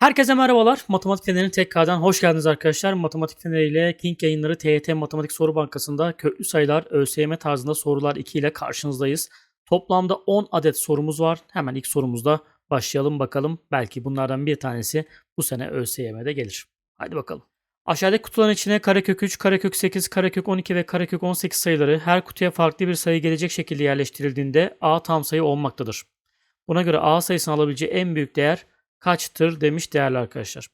Herkese merhabalar. Matematik Feneri'nin tek K'dan hoş geldiniz arkadaşlar. Matematik Feneri ile King yayınları TYT Matematik Soru Bankası'nda köklü sayılar ÖSYM tarzında sorular 2 ile karşınızdayız. Toplamda 10 adet sorumuz var. Hemen ilk sorumuzda başlayalım bakalım. Belki bunlardan bir tanesi bu sene ÖSYM'de gelir. Hadi bakalım. Aşağıdaki kutuların içine karekök 3, karekök 8, karekök 12 ve karekök 18 sayıları her kutuya farklı bir sayı gelecek şekilde yerleştirildiğinde A tam sayı olmaktadır. Buna göre A sayısını alabileceği en büyük değer kaçtır demiş değerli arkadaşlar.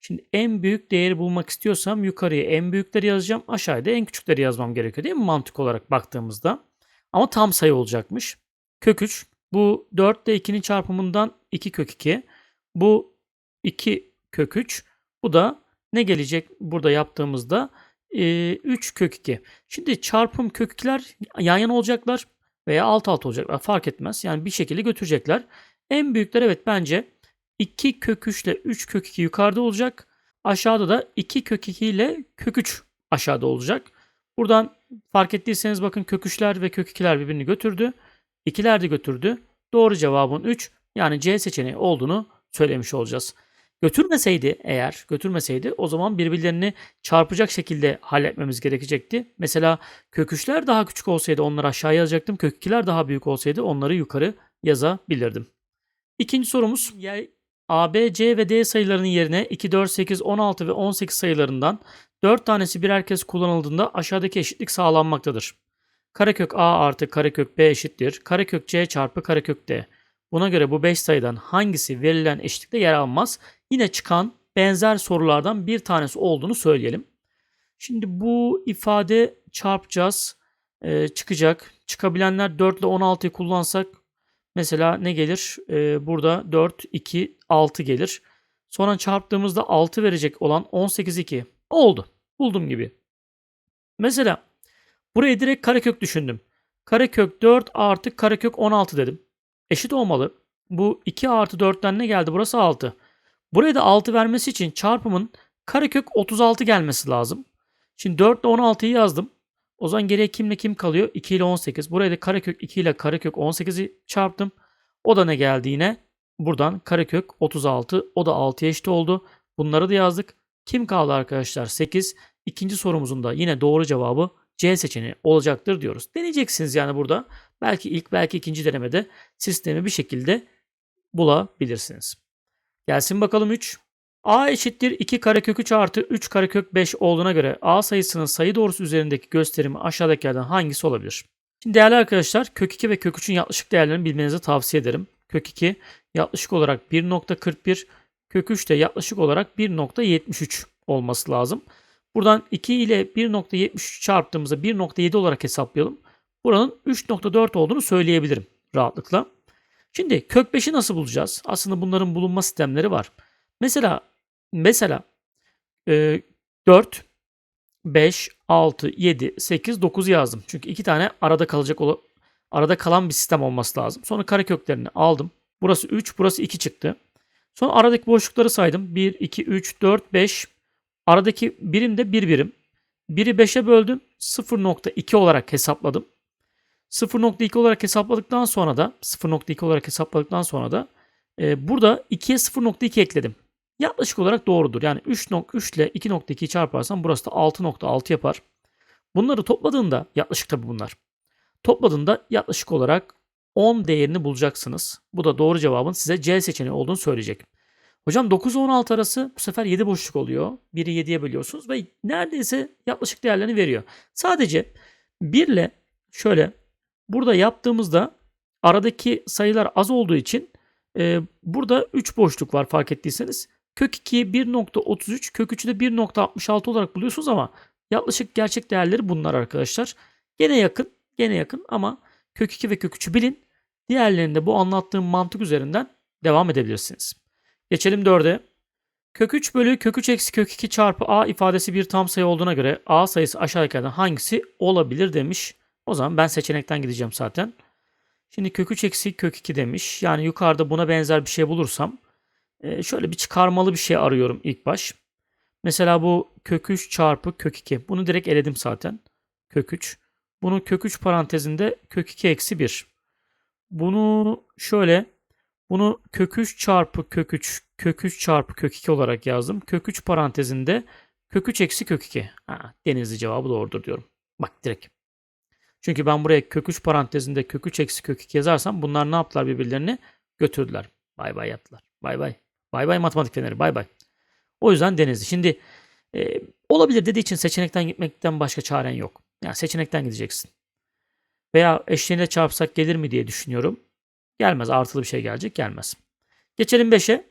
Şimdi en büyük değeri bulmak istiyorsam yukarıya en büyükleri yazacağım. Aşağıda en küçükleri yazmam gerekiyor değil mi mantık olarak baktığımızda. Ama tam sayı olacakmış. Kök 3 bu 4 ile 2'nin çarpımından 2 kök 2. Bu 2 kök 3. Bu da ne gelecek burada yaptığımızda 3 kök 2. Şimdi çarpım kök 2'ler yan yana olacaklar veya alt alt olacaklar fark etmez. Yani bir şekilde götürecekler. En büyükler evet bence 2 kök 3 ile 3 kök 2 yukarıda olacak. Aşağıda da 2 kök 2 ile kök 3 aşağıda olacak. Buradan fark ettiyseniz bakın kök 3'ler ve kök 2'ler birbirini götürdü. 2'ler de götürdü. Doğru cevabın 3 yani C seçeneği olduğunu söylemiş olacağız. Götürmeseydi eğer götürmeseydi o zaman birbirlerini çarpacak şekilde halletmemiz gerekecekti. Mesela kök 3'ler daha küçük olsaydı onları aşağı yazacaktım. Kök 2'ler daha büyük olsaydı onları yukarı yazabilirdim. İkinci sorumuz A, B, C ve D sayılarının yerine 2, 4, 8, 16 ve 18 sayılarından 4 tanesi birer kez kullanıldığında aşağıdaki eşitlik sağlanmaktadır. Karekök A artı karekök B eşittir. Karekök C çarpı karekök D. Buna göre bu 5 sayıdan hangisi verilen eşitlikte yer almaz? Yine çıkan benzer sorulardan bir tanesi olduğunu söyleyelim. Şimdi bu ifade çarpacağız. Ee, çıkacak. Çıkabilenler 4 ile 16'yı kullansak Mesela ne gelir? Ee, burada 4, 2, 6 gelir. Sonra çarptığımızda 6 verecek olan 18, 2. Oldu. Buldum gibi. Mesela buraya direkt karekök düşündüm. Karekök 4 artı karekök 16 dedim. Eşit olmalı. Bu 2 artı 4'ten ne geldi? Burası 6. Buraya da 6 vermesi için çarpımın karekök 36 gelmesi lazım. Şimdi 4 ile 16'yı yazdım. O zaman geriye kimle kim kalıyor? 2 ile 18. Buraya da karekök 2 ile karekök 18'i çarptım. O da ne geldi yine? Buradan karekök 36. O da 6'ya eşit oldu. Bunları da yazdık. Kim kaldı arkadaşlar? 8. İkinci sorumuzun da yine doğru cevabı C seçeneği olacaktır diyoruz. Deneyeceksiniz yani burada. Belki ilk belki ikinci denemede sistemi bir şekilde bulabilirsiniz. Gelsin bakalım 3. A eşittir 2 karekök 3 artı 3 karekök 5 olduğuna göre A sayısının sayı doğrusu üzerindeki gösterimi aşağıdakilerden hangisi olabilir? Şimdi değerli arkadaşlar kök 2 ve kök 3'ün yaklaşık değerlerini bilmenizi tavsiye ederim. Kök 2 yaklaşık olarak 1.41, kök 3 de yaklaşık olarak 1.73 olması lazım. Buradan 2 ile 1.73 çarptığımızda 1.7 olarak hesaplayalım. Buranın 3.4 olduğunu söyleyebilirim rahatlıkla. Şimdi kök 5'i nasıl bulacağız? Aslında bunların bulunma sistemleri var. Mesela Mesela e, 4, 5, 6, 7, 8, 9 yazdım. Çünkü iki tane arada kalacak arada kalan bir sistem olması lazım. Sonra kareköklerini aldım. Burası 3, burası 2 çıktı. Sonra aradaki boşlukları saydım. 1, 2, 3, 4, 5. Aradaki birim de 1 birim. 1'i 5'e böldüm. 0.2 olarak hesapladım. 0.2 olarak hesapladıktan sonra da 0.2 olarak hesapladıktan sonra da e, burada 2'ye 0.2 ekledim yaklaşık olarak doğrudur. Yani 3.3 ile 2.2'yi çarparsam burası da 6.6 yapar. Bunları topladığında yaklaşık tabi bunlar. Topladığında yaklaşık olarak 10 değerini bulacaksınız. Bu da doğru cevabın size C seçeneği olduğunu söyleyecek. Hocam 9 ile 16 arası bu sefer 7 boşluk oluyor. 1'i 7'ye bölüyorsunuz ve neredeyse yaklaşık değerlerini veriyor. Sadece 1 ile şöyle burada yaptığımızda aradaki sayılar az olduğu için e, burada 3 boşluk var fark ettiyseniz. Kök 2'yi 1.33, kök 3'ü de 1.66 olarak buluyorsunuz ama yaklaşık gerçek değerleri bunlar arkadaşlar. Gene yakın, gene yakın ama kök 2 ve kök 3'ü bilin. Diğerlerinde bu anlattığım mantık üzerinden devam edebilirsiniz. Geçelim 4'e. Kök 3 bölü kök 3 eksi kök 2 çarpı a ifadesi bir tam sayı olduğuna göre a sayısı aşağıdakilerden hangisi olabilir demiş. O zaman ben seçenekten gideceğim zaten. Şimdi kök 3 eksi kök 2 demiş. Yani yukarıda buna benzer bir şey bulursam e, şöyle bir çıkarmalı bir şey arıyorum ilk baş. Mesela bu kök 3 çarpı kök 2. Bunu direkt eledim zaten. Kök 3. Bunu kök 3 parantezinde kök 2 eksi 1. Bunu şöyle Bunu kök 3 çarpı kök 3 kök 3 çarpı kök 2 olarak yazdım. Kök 3 parantezinde kök 3 eksi kök 2. Ha, denizli cevabı doğrudur diyorum. Bak direkt. Çünkü ben buraya kök 3 parantezinde kök 3 eksi kök 2 yazarsam bunlar ne yaptılar birbirlerini? Götürdüler. Bay bay yaptılar. Bay bay. Bay bay matematik feneri. Bay bay. O yüzden denizli. Şimdi e, olabilir dediği için seçenekten gitmekten başka çaren yok. Yani seçenekten gideceksin. Veya eşliğine çarpsak gelir mi diye düşünüyorum. Gelmez. Artılı bir şey gelecek. Gelmez. Geçelim 5'e.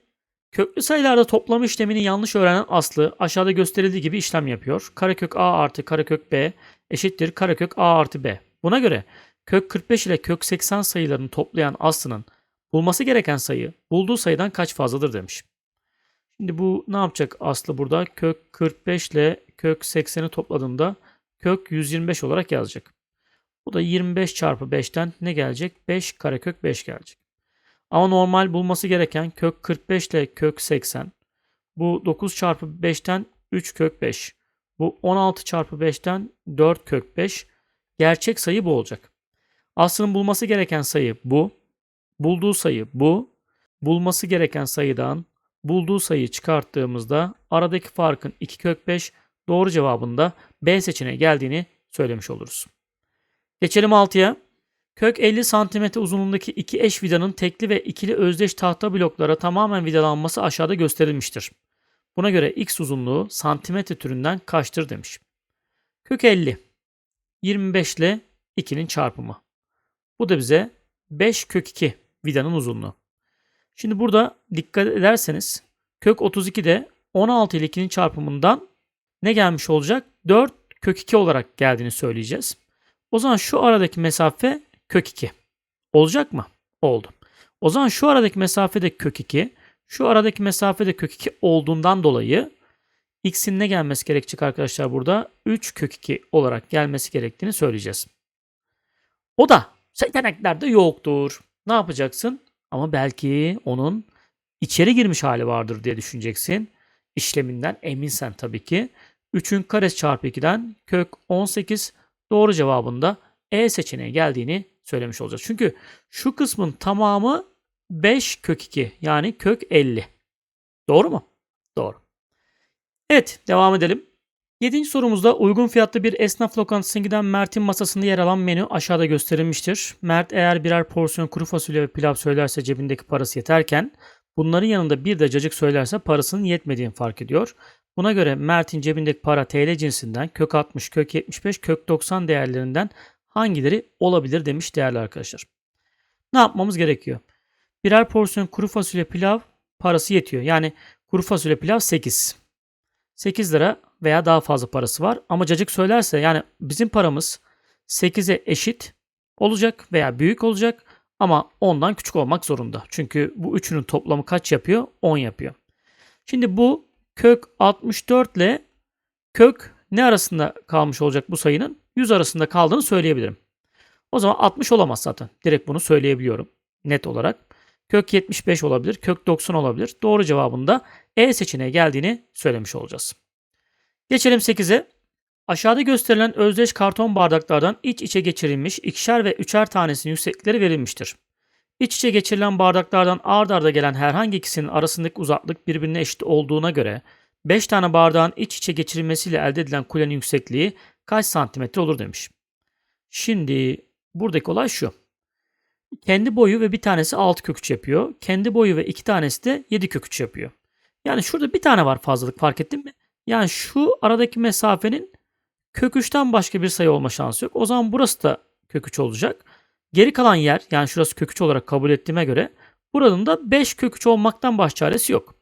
Köklü sayılarda toplama işlemini yanlış öğrenen Aslı aşağıda gösterildiği gibi işlem yapıyor. Karekök a artı karekök b eşittir karekök a artı b. Buna göre kök 45 ile kök 80 sayılarını toplayan Aslı'nın bulması gereken sayı bulduğu sayıdan kaç fazladır demiş. Şimdi bu ne yapacak Aslı burada? Kök 45 ile kök 80'i topladığında kök 125 olarak yazacak. Bu da 25 çarpı 5'ten ne gelecek? 5 karekök 5 gelecek. Ama normal bulması gereken kök 45 ile kök 80. Bu 9 çarpı 5'ten 3 kök 5. Bu 16 çarpı 5'ten 4 kök 5. Gerçek sayı bu olacak. Aslı'nın bulması gereken sayı bu. Bulduğu sayı bu. Bulması gereken sayıdan bulduğu sayıyı çıkarttığımızda aradaki farkın 2 kök 5 doğru cevabında B seçeneği geldiğini söylemiş oluruz. Geçelim 6'ya. Kök 50 cm uzunluğundaki iki eş vidanın tekli ve ikili özdeş tahta bloklara tamamen vidalanması aşağıda gösterilmiştir. Buna göre x uzunluğu santimetre türünden kaçtır demiş. Kök 50 25 ile 2'nin çarpımı. Bu da bize 5 kök 2 vidanın uzunluğu. Şimdi burada dikkat ederseniz kök 32'de 16 ile 2'nin çarpımından ne gelmiş olacak? 4 kök 2 olarak geldiğini söyleyeceğiz. O zaman şu aradaki mesafe kök 2. Olacak mı? Oldu. O zaman şu aradaki mesafe de kök 2. Şu aradaki mesafe de kök 2 olduğundan dolayı x'in ne gelmesi gerekecek arkadaşlar burada? 3 kök 2 olarak gelmesi gerektiğini söyleyeceğiz. O da seçeneklerde yoktur. Ne yapacaksın? Ama belki onun içeri girmiş hali vardır diye düşüneceksin. İşleminden eminsen tabii ki. 3'ün karesi çarpı 2'den kök 18 doğru cevabında E seçeneği geldiğini söylemiş olacağız. Çünkü şu kısmın tamamı 5 kök 2 yani kök 50. Doğru mu? Doğru. Evet devam edelim. Yedinci sorumuzda uygun fiyatlı bir esnaf lokantasına giden Mert'in masasında yer alan menü aşağıda gösterilmiştir. Mert eğer birer porsiyon kuru fasulye ve pilav söylerse cebindeki parası yeterken bunların yanında bir de cacık söylerse parasının yetmediğini fark ediyor. Buna göre Mert'in cebindeki para TL cinsinden kök 60, kök 75, kök 90 değerlerinden hangileri olabilir demiş değerli arkadaşlar. Ne yapmamız gerekiyor? Birer porsiyon kuru fasulye pilav parası yetiyor. Yani kuru fasulye pilav 8. 8 lira veya daha fazla parası var. Ama cacık söylerse yani bizim paramız 8'e eşit olacak veya büyük olacak ama ondan küçük olmak zorunda. Çünkü bu üçünün toplamı kaç yapıyor? 10 yapıyor. Şimdi bu kök 64 ile kök ne arasında kalmış olacak bu sayının? 100 arasında kaldığını söyleyebilirim. O zaman 60 olamaz zaten. Direkt bunu söyleyebiliyorum net olarak. Kök 75 olabilir, kök 90 olabilir. Doğru cevabında E seçeneği geldiğini söylemiş olacağız. Geçelim 8'e. Aşağıda gösterilen özdeş karton bardaklardan iç içe geçirilmiş ikişer ve üçer tanesinin yükseklikleri verilmiştir. İç içe geçirilen bardaklardan ard arda gelen herhangi ikisinin arasındaki uzaklık birbirine eşit olduğuna göre 5 tane bardağın iç içe geçirilmesiyle elde edilen kulenin yüksekliği kaç santimetre olur demiş. Şimdi buradaki olay şu. Kendi boyu ve bir tanesi 6 kök 3 yapıyor. Kendi boyu ve iki tanesi de 7 kök 3 yapıyor. Yani şurada bir tane var fazlalık fark ettin mi? Yani şu aradaki mesafenin kök 3'ten başka bir sayı olma şansı yok. O zaman burası da kök 3 olacak. Geri kalan yer yani şurası kök 3 olarak kabul ettiğime göre buranın da 5 kök 3 olmaktan baş çaresi yok.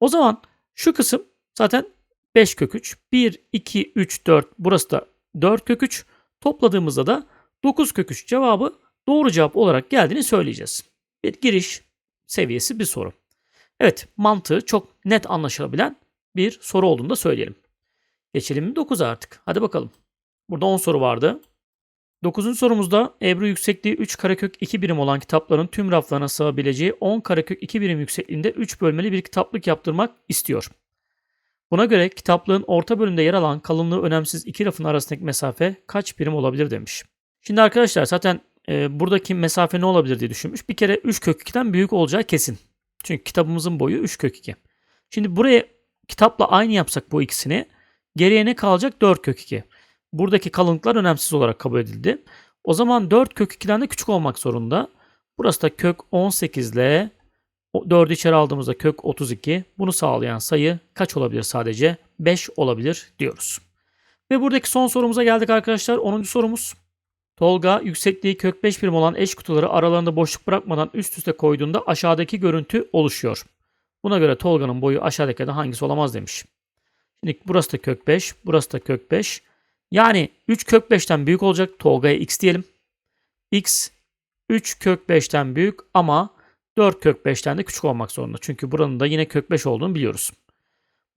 O zaman şu kısım zaten 5 kök 3. 1, 2, 3, 4 burası da 4 kök 3. Topladığımızda da 9 kök 3 cevabı doğru cevap olarak geldiğini söyleyeceğiz. Bir giriş seviyesi bir soru. Evet mantığı çok net anlaşılabilen bir soru olduğunu da söyleyelim. Geçelim mi 9'a artık. Hadi bakalım. Burada 10 soru vardı. 9. sorumuzda Ebru yüksekliği 3 karekök 2 birim olan kitapların tüm raflarına sığabileceği 10 karekök 2 birim yüksekliğinde 3 bölmeli bir kitaplık yaptırmak istiyor. Buna göre kitaplığın orta bölümde yer alan kalınlığı önemsiz iki rafın arasındaki mesafe kaç birim olabilir demiş. Şimdi arkadaşlar zaten e, buradaki mesafe ne olabilir diye düşünmüş. Bir kere 3 kök 2'den büyük olacağı kesin. Çünkü kitabımızın boyu 3 kök 2. Şimdi buraya kitapla aynı yapsak bu ikisini geriye ne kalacak? 4 kök 2. Buradaki kalınlıklar önemsiz olarak kabul edildi. O zaman 4 kök 2'den de küçük olmak zorunda. Burası da kök 18 ile 4'ü içeri aldığımızda kök 32. Bunu sağlayan sayı kaç olabilir sadece? 5 olabilir diyoruz. Ve buradaki son sorumuza geldik arkadaşlar. 10. sorumuz. Tolga yüksekliği kök 5 birim olan eş kutuları aralarında boşluk bırakmadan üst üste koyduğunda aşağıdaki görüntü oluşuyor. Buna göre Tolga'nın boyu aşağıdakilerden hangisi olamaz demiş. Şimdi burası da kök 5, burası da kök 5. Yani 3 kök 5'ten büyük olacak. Tolga'ya x diyelim. x 3 kök 5'ten büyük ama 4 kök 5'ten de küçük olmak zorunda. Çünkü buranın da yine kök 5 olduğunu biliyoruz.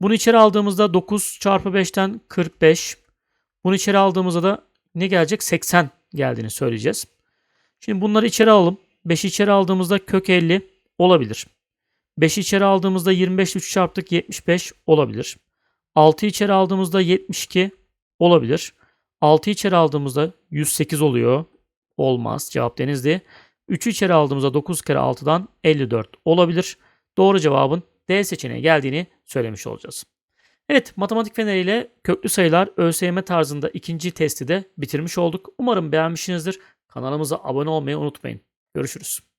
Bunu içeri aldığımızda 9 çarpı 5'ten 45. Bunu içeri aldığımızda da ne gelecek? 80 geldiğini söyleyeceğiz. Şimdi bunları içeri alalım. 5'i içeri aldığımızda kök 50 olabilir. 5'i içeri aldığımızda 25 3 çarptık 75 olabilir. 6'yı içeri aldığımızda 72 olabilir. 6'yı içeri aldığımızda 108 oluyor. Olmaz. Cevap denizdi. 3'ü içeri aldığımızda 9 kere 6'dan 54 olabilir. Doğru cevabın D seçeneği geldiğini söylemiş olacağız. Evet, matematik feneriyle köklü sayılar ÖSYM tarzında ikinci testi de bitirmiş olduk. Umarım beğenmişsinizdir. Kanalımıza abone olmayı unutmayın. Görüşürüz.